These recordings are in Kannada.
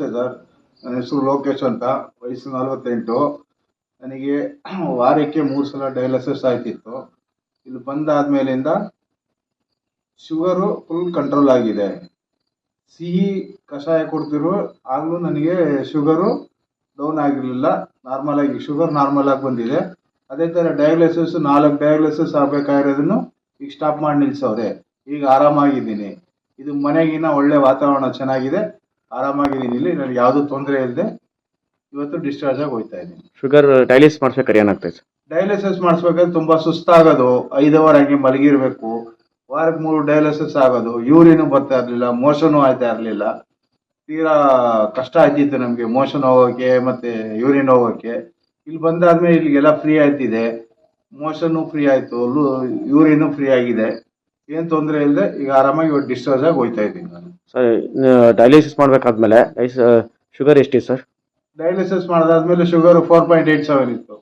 ನಮಸ್ತೆ ಸರ್. ನನ್ನ ಹೆಸರು ಲೋಕೇಶ್ ಅಂತ. ವಯಸ್ಸು ನಲವತ್ತೆಂಟು. ನನಗೆ ವಾರಕ್ಕೆ ಮೂರು ಸಲ ಡಯಾಲಿಸಿಸ್ ಆಯ್ತಿತ್ತು. ಇಲ್ಲಿ ಬಂದಾದ್ಮೇಲಿಂದ ಶುಗರು ಫುಲ್ ಕಂಟ್ರೋಲ್ ಆಗಿದೆ. ಸಿಹಿ ಕಷಾಯ ಕೊಡ್ತಿರೋ ಆಗಲೂ ನನಗೆ ಶುಗರು ಡೌನ್ ಆಗಿರಲಿಲ್ಲ. ನಾರ್ಮಲ್ ಆಗಿ ಶುಗರ್ ನಾರ್ಮಲ್ ಆಗಿ ಬಂದಿದೆ. ಅದೇ ಥರ ಡಯಾಲಿಸಿಸ್, ನಾಲ್ಕು ಡಯಾಲಿಸಿಸ್ ಆಗಬೇಕಾಗಿರೋದನ್ನು ಈಗ ಸ್ಟಾಪ್ ಮಾಡಿ ನಿಲ್ಸವ್ರೆ. ಈಗ ಆರಾಮಾಗಿದ್ದೀನಿ. ಇದು ಮನೆಗಿನ ಒಳ್ಳೆ ವಾತಾವರಣ ಚೆನ್ನಾಗಿದೆ. ಆರಾಮಾಗಿದ್ದೀನಿ. ಇಲ್ಲಿ ನನಗೆ ಯಾವುದೂ ತೊಂದರೆ ಇಲ್ಲದೆ ಇವತ್ತು ಡಿಸ್ಚಾರ್ಜ್ ಆಗಿ ಹೋಗ್ತಾ ಇದ್ದೀನಿ. ಶುಗರ್ ಡೈಲಿಸ್ ಮಾಡ್ಬೇಕಾದ್ರೆ ಏನಾಗ್ತೈತೆ ಡಯಾಲಿಸಿಸ್ ಮಾಡಿಸ್ಬೇಕಾದ್ರೆ ತುಂಬಾ ಸುಸ್ತಾಗೋದು ಐದು ಅವರ್ ಹಂಗೆ ಮಲಗಿರ್ಬೇಕು ವಾರಕ್ಕೆ ಮೂರು ಡಯಾಲಿಸಿಸ್ ಆಗೋದು ಯೂರಿನು ಬರ್ತಾ ಇರಲಿಲ್ಲ ಮೋಷನು ಆಯ್ತಾ ಇರಲಿಲ್ಲ. ತೀರಾ ಕಷ್ಟ ಆಗ್ತಿತ್ತು ನಮಗೆ ಮೋಷನ್ ಹೋಗೋಕ್ಕೆ ಮತ್ತು ಯೂರಿನ್ ಹೋಗೋಕ್ಕೆ ಇಲ್ಲಿ ಬಂದಾದ್ಮೇಲೆ ಇಲ್ಲಿಗೆಲ್ಲ ಫ್ರೀ ಆಯ್ತಿದೆ ಮೋಷನ್ನು ಫ್ರೀ ಆಯ್ತು ಯೂರಿನು ಫ್ರೀ ಆಗಿದೆ. ಏನು ತೊಂದರೆ ಇಲ್ಲದೆ ಈಗ ಆರಾಮಾಗಿ ಡಿಸ್ಚಾರ್ಜ್ ಆಗಿ ಹೋಗ್ತಾ ಇದ್ದೀನಿ ನಾನು. ಸರ್ ಡಯಾಲಿಸಿಸ್ ಮಾಡ್ಬೇಕಾದ್ಮೇಲೆ ಶುಗರ್ ಎಷ್ಟಿದೆ sir dialysis ಮಾಡಿದಾದ್ಮೇಲೆ sugar four point eight seven ಇತ್ತು.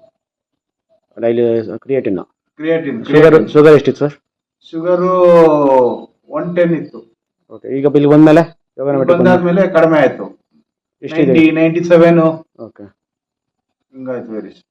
Daily creatinine creatinine sugar sugar ಎಷ್ಟಿತ್ತು ಸರ್ ಶುಗರು ಒನ್ ಟೆನ್ ಇತ್ತು. ಓಕೆ ಈಗ ಬಿಲ್ ಬಂದ್ಮೇಲೆ ಬಂದಾದ್ಮೇಲೆ ಕಡಿಮೆ ಆಯ್ತು. ಎಷ್ಟಿದೆ? ನೈಂಟಿ ಸೆವೆನ್ ಓಕೆ ಹಿಂಗಾಯ್ತು ವೇರಿಯೇಷನ್